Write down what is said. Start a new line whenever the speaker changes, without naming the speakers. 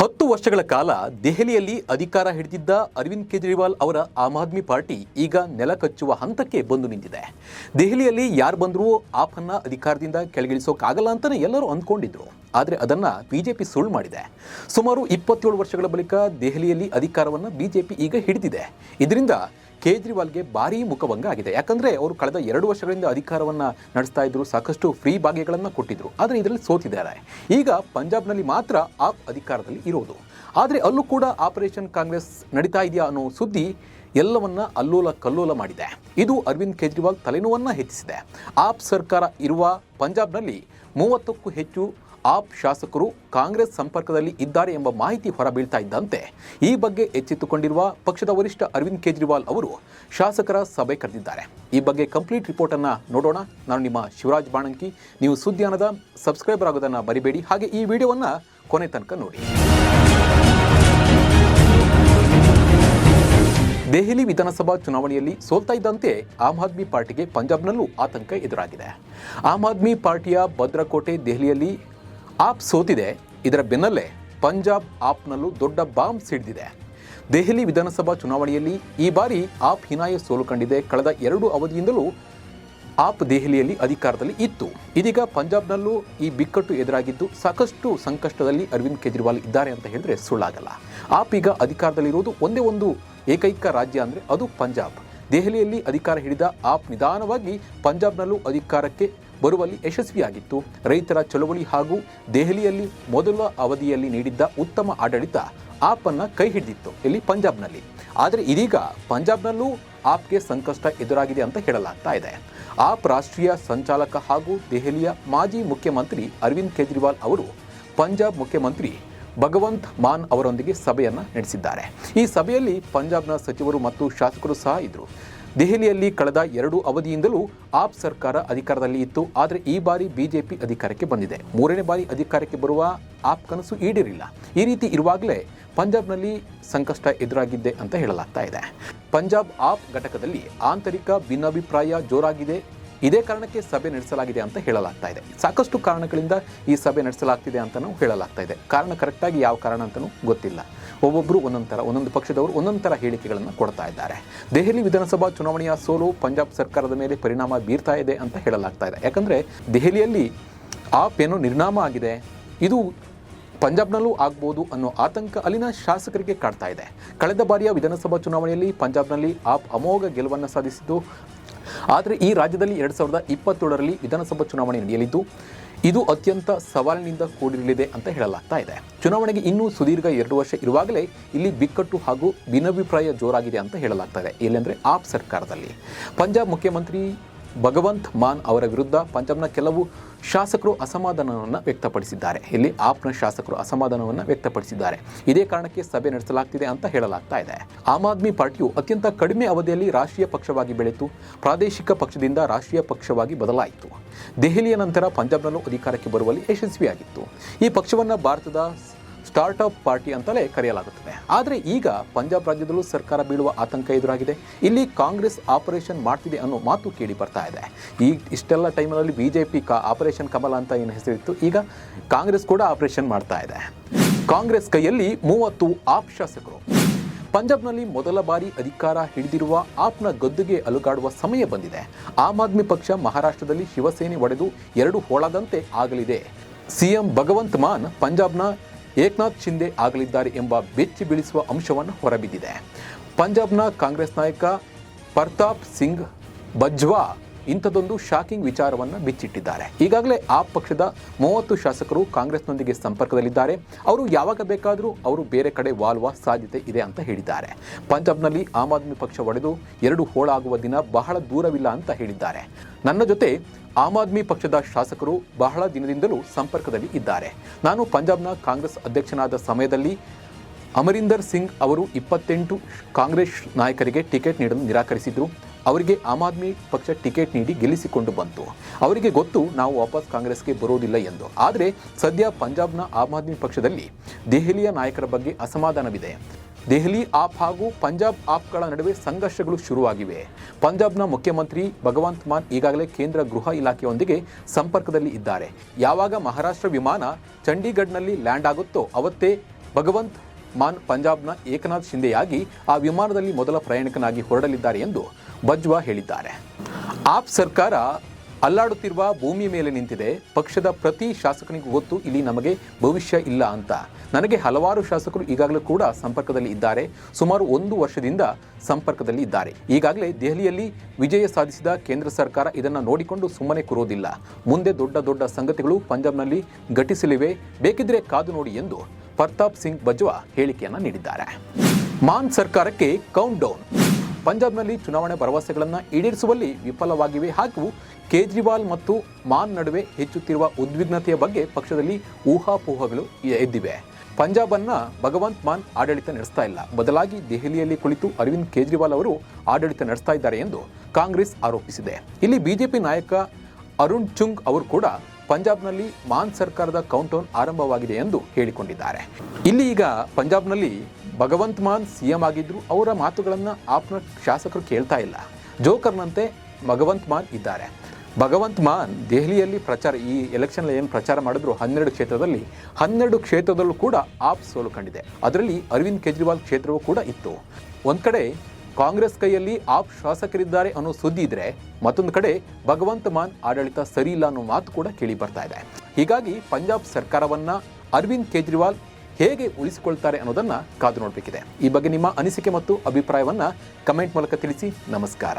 ಹತ್ತು ವರ್ಷಗಳ ಕಾಲ ದೆಹಲಿಯಲ್ಲಿ ಅಧಿಕಾರ ಹಿಡಿದಿದ್ದ ಅರವಿಂದ್ ಕೇಜ್ರಿವಾಲ್ ಅವರ ಆಮ್ ಆದ್ಮಿ ಪಾರ್ಟಿ ಈಗ ನೆಲ ಕಚ್ಚುವ ಹಂತಕ್ಕೆ ಬಂದು ನಿಂತಿದೆ. ದೆಹಲಿಯಲ್ಲಿ ಯಾರು ಬಂದರೂ ಆಪನ್ನ ಅಧಿಕಾರದಿಂದ ಕೆಳಗಿಳಿಸೋಕ್ಕಾಗಲ್ಲ ಅಂತಾನೆ ಎಲ್ಲರೂ ಅಂದ್ಕೊಂಡಿದ್ರು. ಆದರೆ ಅದನ್ನ ಬಿಜೆಪಿ ಸುಳ್ಳು ಮಾಡಿದೆ. ಸುಮಾರು ಇಪ್ಪತ್ತೇಳು ವರ್ಷಗಳ ಬಳಿಕ ದೆಹಲಿಯಲ್ಲಿ ಅಧಿಕಾರವನ್ನು ಬಿಜೆಪಿ ಈಗ ಹಿಡಿದಿದೆ. ಇದರಿಂದ ಕೇಜ್ರಿವಾಲ್ಗೆ ಭಾರೀ ಮುಖಭಂಗ ಆಗಿದೆ. ಯಾಕಂದ್ರೆ ಅವರು ಕಳೆದ ಎರಡು ವರ್ಷಗಳಿಂದ ಅಧಿಕಾರವನ್ನ ನಡೆಸ್ತಾ ಇದ್ರು, ಸಾಕಷ್ಟು ಫ್ರೀ ಭಾಗ್ಯಗಳನ್ನು ಕೊಟ್ಟಿದ್ರು. ಆದರೆ ಇದರಲ್ಲಿ ಸೋತಿದ್ದಾರೆ. ಈಗ ಪಂಜಾಬ್ನಲ್ಲಿ ಮಾತ್ರ ಆಪ್ ಅಧಿಕಾರದಲ್ಲಿ ಇರೋದು. ಆದರೆ ಅಲ್ಲೂ ಕೂಡ ಆಪರೇಷನ್ ಕಾಂಗ್ರೆಸ್ ನಡೀತಾ ಇದೆಯಾ ಅನ್ನೋ ಸುದ್ದಿ ಎಲ್ಲವನ್ನ ಅಲ್ಲೋಲ ಕಲ್ಲೋಲ ಮಾಡಿದೆ. ಇದು ಅರವಿಂದ್ ಕೇಜ್ರಿವಾಲ್ ತಲೆನೋವನ್ನ ಹೆಚ್ಚಿಸಿದೆ. ಆಪ್ ಸರ್ಕಾರ ಇರುವ ಪಂಜಾಬ್ನಲ್ಲಿ ಮೂವತ್ತಕ್ಕೂ ಹೆಚ್ಚು ಆಪ್ ಶಾಸಕರು ಕಾಂಗ್ರೆಸ್ ಸಂಪರ್ಕದಲ್ಲಿ ಇದ್ದಾರೆ ಎಂಬ ಮಾಹಿತಿ ಹೊರಬೀಳ್ತಾ ಇದ್ದಂತೆ ಈ ಬಗ್ಗೆ ಎಚ್ಚೆತ್ತುಕೊಂಡಿರುವ ಪಕ್ಷದ ವರಿಷ್ಠ ಅರವಿಂದ್ ಕೇಜ್ರಿವಾಲ್ ಅವರು ಶಾಸಕರ ಸಭೆ ಕರೆದಿದ್ದಾರೆ. ಈ ಬಗ್ಗೆ ಕಂಪ್ಲೀಟ್ ರಿಪೋರ್ಟ್ ಅನ್ನ ನೋಡೋಣ. ನಾನು ನಿಮ್ಮ ಶಿವರಾಜ್ ಬಾಣಂಕಿ. ನೀವು ಸುದ್ದಿಯಾನದ ಸಬ್ಸ್ಕ್ರೈಬರ್ ಆಗೋದನ್ನ ಬರಿಬೇಡಿ ಹಾಗೆ ಈ ವಿಡಿಯೋವನ್ನ ಕೊನೆ ತನಕ ನೋಡಿ. ದೆಹಲಿ ವಿಧಾನಸಭಾ ಚುನಾವಣೆಯಲ್ಲಿ ಸೋಲ್ತಾ ಇದ್ದಂತೆ ಆಮ್ ಆದ್ಮಿ ಪಾರ್ಟಿಗೆ ಪಂಜಾಬ್ನಲ್ಲೂ ಆತಂಕ ಎದುರಾಗಿದೆ. ಆಮ್ ಆದ್ಮಿ ಪಾರ್ಟಿಯ ಭದ್ರಕೋಟೆ ದೆಹಲಿಯಲ್ಲಿ ಆಪ್ ಸೋತಿದೆ, ಇದರ ಬೆನ್ನಲ್ಲೇ ಪಂಜಾಬ್ ಆಪ್ನಲ್ಲೂ ದೊಡ್ಡ ಬಾಂಬ್ ಸಿಡಿದಿದೆ. ದೆಹಲಿ ವಿಧಾನಸಭಾ ಚುನಾವಣೆಯಲ್ಲಿ ಈ ಬಾರಿ ಆಪ್ ಹಿನಾಯ ಸೋಲು ಕಂಡಿದೆ. ಕಳೆದ ಎರಡು ಅವಧಿಯಿಂದಲೂ ಆಪ್ ದೆಹಲಿಯಲ್ಲಿ ಅಧಿಕಾರದಲ್ಲಿ ಇತ್ತು. ಇದೀಗ ಪಂಜಾಬ್ನಲ್ಲೂ ಈ ಬಿಕ್ಕಟ್ಟು ಎದುರಾಗಿದ್ದು ಸಾಕಷ್ಟು ಸಂಕಷ್ಟದಲ್ಲಿ ಅರವಿಂದ್ ಕೇಜ್ರಿವಾಲ್ ಇದ್ದಾರೆ ಅಂತ ಹೇಳಿದ್ರೆ ಸುಳ್ಳಾಗಲ್ಲ. ಆಪ್ ಈಗ ಅಧಿಕಾರದಲ್ಲಿರುವುದು ಒಂದೇ ಒಂದು ಏಕೈಕ ರಾಜ್ಯ ಅಂದರೆ ಅದು ಪಂಜಾಬ್. ದೆಹಲಿಯಲ್ಲಿ ಅಧಿಕಾರ ಹಿಡಿದ ಆಪ್ ನಿಧಾನವಾಗಿ ಪಂಜಾಬ್ನಲ್ಲೂ ಅಧಿಕಾರಕ್ಕೆ ಬರುವಲ್ಲಿ ಯಶಸ್ವಿಯಾಗಿತ್ತು. ರೈತರ ಚಳುವಳಿ ಹಾಗೂ ದೆಹಲಿಯಲ್ಲಿ ಮೊದಲ ಅವಧಿಯಲ್ಲಿ ನೀಡಿದ್ದ ಉತ್ತಮ ಆಡಳಿತ ಆಪನ್ನ ಕೈ ಹಿಡಿದಿತ್ತು ಇಲ್ಲಿ ಪಂಜಾಬ್ನಲ್ಲಿ. ಆದರೆ ಇದೀಗ ಪಂಜಾಬ್ನಲ್ಲೂ ಆಪ್ಗೆ ಸಂಕಷ್ಟ ಎದುರಾಗಿದೆ ಅಂತ ಹೇಳಲಾಗ್ತಾ ಇದೆ. ಆಪ್ ರಾಷ್ಟ್ರೀಯ ಸಂಚಾಲಕ ಹಾಗೂ ದೆಹಲಿಯ ಮಾಜಿ ಮುಖ್ಯಮಂತ್ರಿ ಅರವಿಂದ್ ಕೇಜ್ರಿವಾಲ್ ಅವರು ಪಂಜಾಬ್ ಮುಖ್ಯಮಂತ್ರಿ ಭಗವಂತ್ ಮಾನ್ ಅವರೊಂದಿಗೆ ಸಭೆಯನ್ನು ನಡೆಸಿದ್ದಾರೆ. ಈ ಸಭೆಯಲ್ಲಿ ಪಂಜಾಬ್ನ ಸಚಿವರು ಮತ್ತು ಶಾಸಕರು ಸಹ ಇದ್ದರು ದೆಹಲಿಯಲ್ಲಿ ಕಳೆದ ಎರಡು ಅವಧಿಯಿಂದಲೂ ಆಪ್ ಸರ್ಕಾರ ಅಧಿಕಾರದಲ್ಲಿ ಇತ್ತು. ಆದರೆ ಈ ಬಾರಿ ಬಿಜೆಪಿ ಅಧಿಕಾರಕ್ಕೆ ಬಂದಿದೆ. ಮೂರನೇ ಬಾರಿ ಅಧಿಕಾರಕ್ಕೆ ಬರುವ ಆಪ್ ಕನಸು ಈಡೇರಿಲ್ಲ. ಈ ರೀತಿ ಇರುವಾಗಲೇ ಪಂಜಾಬ್ನಲ್ಲಿ ಸಂಕಷ್ಟ ಎದುರಾಗಿದ್ದೆ ಅಂತ ಹೇಳಲಾಗ್ತಾ ಇದೆ. ಪಂಜಾಬ್ ಆಪ್ ಘಟಕದಲ್ಲಿ ಆಂತರಿಕ ಭಿನ್ನಾಭಿಪ್ರಾಯ ಜೋರಾಗಿದೆ. ಇದೇ ಕಾರಣಕ್ಕೆ ಸಭೆ ನಡೆಸಲಾಗಿದೆ ಅಂತ ಹೇಳಲಾಗ್ತಾ ಇದೆ. ಸಾಕಷ್ಟು ಕಾರಣಗಳಿಂದ ಈ ಸಭೆ ನಡೆಸಲಾಗ್ತಿದೆ ಅಂತಲೂ ಹೇಳಲಾಗ್ತಾ ಇದೆ. ಕಾರಣ ಕರೆಕ್ಟಾಗಿ ಯಾವ ಕಾರಣ ಅಂತಲೂ ಗೊತ್ತಿಲ್ಲ. ಒಬ್ಬೊಬ್ಬರು ಒಂದೊಂದು ಥರ ಒಂದೊಂದು ಪಕ್ಷದವರು ಒಂದೊಂದು ಥರ ಹೇಳಿಕೆಗಳನ್ನು ಕೊಡ್ತಾ ಇದ್ದಾರೆ. ದೆಹಲಿ ವಿಧಾನಸಭಾ ಚುನಾವಣೆಯ ಸೋಲು ಪಂಜಾಬ್ ಸರ್ಕಾರದ ಮೇಲೆ ಪರಿಣಾಮ ಬೀರ್ತಾ ಇದೆ ಅಂತ ಹೇಳಲಾಗ್ತಾ ಇದೆ. ಯಾಕಂದರೆ ದೆಹಲಿಯಲ್ಲಿ ಆಪ್ ಏನೋ ನಿರ್ನಾಮ ಆಗಿದೆ. ಇದು ಪಂಜಾಬ್ನಲ್ಲೂ ಆಗ್ಬೋದು ಅನ್ನೋ ಆತಂಕ ಅಲ್ಲಿನ ಶಾಸಕರಿಗೆ ಕಾಡ್ತಾ ಇದೆ. ಕಳೆದ ಬಾರಿಯ ವಿಧಾನಸಭಾ ಚುನಾವಣೆಯಲ್ಲಿ ಪಂಜಾಬ್ನಲ್ಲಿ ಆಪ್ ಅಮೋಘ ಗೆಲುವನ್ನು ಸಾಧಿಸಿದ್ದು ಆದರೆ ಈ ರಾಜ್ಯದಲ್ಲಿ ಎರಡು ಸಾವಿರದ ಇಪ್ಪತ್ತೇಳರಲ್ಲಿ ವಿಧಾನಸಭಾ ಚುನಾವಣೆ ನಡೆಯಲಿದ್ದು, ಇದು ಅತ್ಯಂತ ಸವಾಲಿನಿಂದ ಕೂಡಿರಲಿದೆ ಅಂತ ಹೇಳಲಾಗ್ತಾ ಇದೆ. ಚುನಾವಣೆಗೆ ಇನ್ನೂ ಸುದೀರ್ಘ ಎರಡು ವರ್ಷ ಇರುವಾಗಲೇ ಇಲ್ಲಿ ಬಿಕ್ಕಟ್ಟು ಹಾಗೂ ಭಿನ್ನಾಭಿಪ್ರಾಯ ಜೋರಾಗಿದೆ ಅಂತ ಹೇಳಲಾಗ್ತಾ ಇದೆ. ಎಲ್ಲೆಂದರೆ ಆಪ್ ಸರ್ಕಾರದಲ್ಲಿ. ಪಂಜಾಬ್ ಮುಖ್ಯಮಂತ್ರಿ ಭಗವಂತ್ ಮಾನ್ ಅವರ ವಿರುದ್ಧ ಪಂಜಾಬ್ನ ಕೆಲವು ಶಾಸಕರು ಅಸಮಾಧಾನವನ್ನು ವ್ಯಕ್ತಪಡಿಸಿದ್ದಾರೆ. ಇಲ್ಲಿ ಆಪ್ನ ಶಾಸಕರು ಅಸಮಾಧಾನವನ್ನು ವ್ಯಕ್ತಪಡಿಸಿದ್ದಾರೆ. ಇದೇ ಕಾರಣಕ್ಕೆ ಸಭೆ ನಡೆಸಲಾಗ್ತಿದೆ ಅಂತ ಹೇಳಲಾಗ್ತಾ ಇದೆ. ಆಮ್ ಆದ್ಮಿ ಪಾರ್ಟಿಯು ಅತ್ಯಂತ ಕಡಿಮೆ ಅವಧಿಯಲ್ಲಿ ರಾಷ್ಟ್ರೀಯ ಪಕ್ಷವಾಗಿ ಬೆಳೆತು. ಪ್ರಾದೇಶಿಕ ಪಕ್ಷದಿಂದ ರಾಷ್ಟ್ರೀಯ ಪಕ್ಷವಾಗಿ ಬದಲಾಯಿತು. ದೆಹಲಿಯ ನಂತರ ಪಂಜಾಬ್ನಲ್ಲೂ ಅಧಿಕಾರಕ್ಕೆ ಬರುವಲ್ಲಿ ಯಶಸ್ವಿಯಾಗಿತ್ತು. ಈ ಪಕ್ಷವನ್ನು ಭಾರತದ ಸ್ಟಾರ್ಟ್ಅಪ್ ಪಾರ್ಟಿ ಅಂತಲೇ ಕರೆಯಲಾಗುತ್ತದೆ. ಆದರೆ ಈಗ ಪಂಜಾಬ್ ರಾಜ್ಯದಲ್ಲೂ ಸರ್ಕಾರ ಬೀಳುವ ಆತಂಕ ಎದುರಾಗಿದೆ. ಇಲ್ಲಿ ಕಾಂಗ್ರೆಸ್ ಆಪರೇಷನ್ ಮಾಡ್ತಿದೆ ಅನ್ನೋ ಮಾತು ಕೇಳಿ ಬರ್ತಾ ಇದೆ. ಈ ಇಷ್ಟೆಲ್ಲ ಟೈಮಲ್ಲಿ ಬಿ ಜೆ ಪಿ ಕಾ ಆಪರೇಷನ್ ಕಮಲ ಅಂತ ಏನು ಹೆಸರಿತ್ತು? ಈಗ ಕಾಂಗ್ರೆಸ್ ಕೂಡ ಆಪರೇಷನ್ ಮಾಡ್ತಾ ಇದೆ. ಕಾಂಗ್ರೆಸ್ ಕೈಯಲ್ಲಿ ಮೂವತ್ತು ಆಪ್ ಶಾಸಕರು. ಪಂಜಾಬ್ನಲ್ಲಿ ಮೊದಲ ಬಾರಿ ಅಧಿಕಾರ ಹಿಡಿದಿರುವ ಆಪ್ನ ಗದ್ದುಗೆ ಅಲುಗಾಡುವ ಸಮಯ ಬಂದಿದೆ. ಆಮ್ ಆದ್ಮಿ ಪಕ್ಷ ಮಹಾರಾಷ್ಟ್ರದಲ್ಲಿ ಶಿವಸೇನೆ ಒಡೆದು ಎರಡು ಹೋಳದಂತೆ ಆಗಲಿದೆ. ಸಿಎಂ ಭಗವಂತ್ ಮಾನ್ ಪಂಜಾಬ್ನ ಏಕ್ನಾಥ್ ಶಿಂದೆ ಆಗಲಿದ್ದಾರೆ ಎಂಬ ಬೆಚ್ಚಿ ಬೀಳಿಸುವ ಅಂಶವನ್ನು ಹೊರಬಿದ್ದಿದೆ. ಪಂಜಾಬ್ನ ಕಾಂಗ್ರೆಸ್ ನಾಯಕ ಪ್ರತಾಪ್ ಸಿಂಗ್ ಬಜ್ವಾ ಇಂಥದೊಂದು ಶಾಕಿಂಗ್ ವಿಚಾರವನ್ನು ಬಿಚ್ಚಿಟ್ಟಿದ್ದಾರೆ. ಈಗಾಗಲೇ ಆ ಪಕ್ಷದ ಮೂವತ್ತು ಶಾಸಕರು ಕಾಂಗ್ರೆಸ್ನೊಂದಿಗೆ ಸಂಪರ್ಕದಲ್ಲಿದ್ದಾರೆ. ಅವರು ಯಾವಾಗ ಬೇಕಾದರೂ ಅವರು ಬೇರೆ ಕಡೆ ವಾಲುವ ಸಾಧ್ಯತೆ ಇದೆ ಅಂತ ಹೇಳಿದ್ದಾರೆ. ಪಂಜಾಬ್ನಲ್ಲಿ ಆಮ್ ಆದ್ಮಿ ಪಕ್ಷ ಒಡೆದು ಎರಡು ಹೋಳಾಗುವ ದಿನ ಬಹಳ ದೂರವಿಲ್ಲ ಅಂತ ಹೇಳಿದ್ದಾರೆ. ನನ್ನ ಜೊತೆ ಆಮ್ ಆದ್ಮಿ ಪಕ್ಷದ ಶಾಸಕರು ಬಹಳ ದಿನದಿಂದಲೂ ಸಂಪರ್ಕದಲ್ಲಿ ಇದ್ದಾರೆ. ನಾನು ಪಂಜಾಬ್ನ ಕಾಂಗ್ರೆಸ್ ಅಧ್ಯಕ್ಷನಾದ ಸಮಯದಲ್ಲಿ ಅಮರಿಂದರ್ ಸಿಂಗ್ ಅವರು ಇಪ್ಪತ್ತೆಂಟು ಕಾಂಗ್ರೆಸ್ ನಾಯಕರಿಗೆ ಟಿಕೆಟ್ ನೀಡಲು ನಿರಾಕರಿಸಿದ್ರು. ಅವರಿಗೆ ಆಮ್ ಆದ್ಮಿ ಪಕ್ಷ ಟಿಕೆಟ್ ನೀಡಿ ಗೆಲ್ಲಿಸಿಕೊಂಡು ಬಂತು. ಅವರಿಗೆ ಗೊತ್ತು, ನಾವು ವಾಪಸ್ ಕಾಂಗ್ರೆಸ್ಗೆ ಬರೋದಿಲ್ಲ ಎಂದು. ಆದರೆ, ಸದ್ಯ ಪಂಜಾಬ್ನ ಆಮ್ ಆದ್ಮಿ ಪಕ್ಷದಲ್ಲಿ ದೆಹಲಿಯ ನಾಯಕರ ಬಗ್ಗೆ ಅಸಮಾಧಾನವಿದೆ. ದೆಹಲಿ ಆಪ್ ಹಾಗೂ ಪಂಜಾಬ್ ಆಪ್ಗಳ ನಡುವೆ ಸಂಘರ್ಷಗಳು ಶುರುವಾಗಿವೆ. ಪಂಜಾಬ್ನ ಮುಖ್ಯಮಂತ್ರಿ ಭಗವಂತ್ ಮಾನ್ ಈಗಾಗಲೇ ಕೇಂದ್ರ ಗೃಹ ಇಲಾಖೆಯೊಂದಿಗೆ ಸಂಪರ್ಕದಲ್ಲಿ ಇದ್ದಾರೆ. ಯಾವಾಗ ಮಹಾರಾಷ್ಟ್ರ ವಿಮಾನ ಚಂಡೀಗಢ್ನಲ್ಲಿ ಲ್ಯಾಂಡ್ ಆಗುತ್ತೋ ಅವತ್ತೇ ಭಗವಂತ್ ಮಾನ್ ಪಂಜಾಬ್ನ ಏಕನಾಥ್ ಶಿಂದೆಯಾಗಿ ಆ ವಿಮಾನದಲ್ಲಿ ಮೊದಲ ಪ್ರಯಾಣಿಕನಾಗಿ ಹೊರಡಲಿದ್ದಾರೆ ಎಂದು ಬಜ್ವಾ ಹೇಳಿದ್ದಾರೆ. ಆಪ್ ಸರ್ಕಾರ ಅಲ್ಲಾಡುತ್ತಿರುವ ಭೂಮಿ ಮೇಲೆ ನಿಂತಿದೆ. ಪಕ್ಷದ ಪ್ರತಿ ಶಾಸಕನಿಗೂ ಗೊತ್ತು, ಇಲ್ಲಿ ನಮಗೆ ಭವಿಷ್ಯ ಇಲ್ಲ ಅಂತ. ನನಗೆ ಹಲವಾರು ಶಾಸಕರು ಈಗಾಗಲೇ ಕೂಡ ಸಂಪರ್ಕದಲ್ಲಿ ಇದ್ದಾರೆ. ಸುಮಾರು ಒಂದು ವರ್ಷದಿಂದ ಸಂಪರ್ಕದಲ್ಲಿ ಇದ್ದಾರೆ. ಈಗಾಗಲೇ ದೆಹಲಿಯಲ್ಲಿ ವಿಜಯ ಸಾಧಿಸಿದ ಕೇಂದ್ರ ಸರ್ಕಾರ ಇದನ್ನು ನೋಡಿಕೊಂಡು ಸುಮ್ಮನೆ ಕೂರೋದಿಲ್ಲ. ಮುಂದೆ ದೊಡ್ಡ ದೊಡ್ಡ ಸಂಗತಿಗಳು ಪಂಜಾಬ್ನಲ್ಲಿ ಘಟಿಸಲಿವೆ. ಬೇಕಿದ್ರೆ ಕಾದು ನೋಡಿ ಎಂದು ಪ್ರತಾಪ್ ಸಿಂಗ್ ಬಜ್ವಾ ಹೇಳಿಕೆಯನ್ನು ನೀಡಿದ್ದಾರೆ. ಮಾನ್ ಸರ್ಕಾರಕ್ಕೆ ಕೌಂಟ್ ಡೌನ್ ಪಂಜಾಬ್ನಲ್ಲಿ ಚುನಾವಣೆ ಭರವಸೆಗಳನ್ನು ಈಡೇರಿಸುವಲ್ಲಿ ವಿಫಲವಾಗಿವೆ ಹಾಗೂ ಕೇಜ್ರಿವಾಲ್ ಮತ್ತು ಮಾನ್ ನಡುವೆ ಹೆಚ್ಚುತ್ತಿರುವ ಉದ್ವಿಗ್ನತೆಯ ಬಗ್ಗೆ ಪಕ್ಷದಲ್ಲಿ ಊಹಾಪೋಹಗಳು ಎದ್ದಿವೆ. ಪಂಜಾಬ್ ಅನ್ನ ಭಗವಂತ್ ಮಾನ್ ಆಡಳಿತ ನಡೆಸ್ತಾ ಇಲ್ಲ. ಬದಲಾಗಿ ದೆಹಲಿಯಲ್ಲಿ ಕುಳಿತು ಅರವಿಂದ್ ಕೇಜ್ರಿವಾಲ್ ಅವರು ಆಡಳಿತ ನಡೆಸ್ತಾ ಇದ್ದಾರೆ ಎಂದು ಕಾಂಗ್ರೆಸ್ ಆರೋಪಿಸಿದೆ. ಇಲ್ಲಿ ಬಿಜೆಪಿ ನಾಯಕ ಅರುಣ್ ಚುಂಗ್ ಅವರು ಕೂಡ ಪಂಜಾಬ್ನಲ್ಲಿ ಮಾನ್ ಸರ್ಕಾರದ ಕೌಂಟೌನ್ ಆರಂಭವಾಗಿದೆ ಎಂದು ಹೇಳಿಕೊಂಡಿದ್ದಾರೆ. ಇಲ್ಲಿ ಈಗ ಪಂಜಾಬ್ನಲ್ಲಿ ಭಗವಂತ್ ಮಾನ್ ಸಿಎಂ ಆಗಿದ್ರು, ಅವರ ಮಾತುಗಳನ್ನು ಆಪ್ನ ಶಾಸಕರು ಕೇಳ್ತಾ ಇಲ್ಲ. ಜೋಕರ್ನಂತೆ ಭಗವಂತ್ ಮಾನ್ ಇದ್ದಾರೆ. ಭಗವಂತ್ ಮಾನ್ ದೆಹಲಿಯಲ್ಲಿ ಪ್ರಚಾರ, ಈ ಎಲೆಕ್ಷನ್ ಏನು ಪ್ರಚಾರ ಮಾಡಿದ್ರು ಹನ್ನೆರಡು ಕ್ಷೇತ್ರದಲ್ಲಿ, ಹನ್ನೆರಡು ಕ್ಷೇತ್ರದಲ್ಲೂ ಕೂಡ ಆಪ್ ಸೋಲು ಕಂಡಿದೆ. ಅದರಲ್ಲಿ ಅರವಿಂದ್ ಕೇಜ್ರಿವಾಲ್ ಕ್ಷೇತ್ರವೂ ಕೂಡ ಇತ್ತು. ಒಂದು ಕಡೆ ಕಾಂಗ್ರೆಸ್ ಕೈಯಲ್ಲಿ ಆಪ್ ಶಾಸಕರಿದ್ದಾರೆ ಅನ್ನೋ ಸುದ್ದಿ ಇದ್ರೆ ಮತ್ತೊಂದು ಕಡೆ ಭಗವಂತ ಮಾನ್ ಆಡಳಿತ ಸರಿ ಇಲ್ಲ ಅನ್ನೋ ಮಾತು ಕೂಡ ಕೇಳಿ ಬರ್ತಾ ಇದೆ. ಹೀಗಾಗಿ ಪಂಜಾಬ್ ಸರ್ಕಾರವನ್ನ ಅರವಿಂದ್ ಕೇಜ್ರಿವಾಲ್ ಹೇಗೆ ಉಳಿಸಿಕೊಳ್ತಾರೆ ಅನ್ನೋದನ್ನ ಕಾದು ನೋಡಬೇಕಿದೆ. ಈ ಬಗ್ಗೆ ನಿಮ್ಮ ಅನಿಸಿಕೆ ಮತ್ತು ಅಭಿಪ್ರಾಯವನ್ನ ಕಮೆಂಟ್ ಮೂಲಕ ತಿಳಿಸಿ. ನಮಸ್ಕಾರ.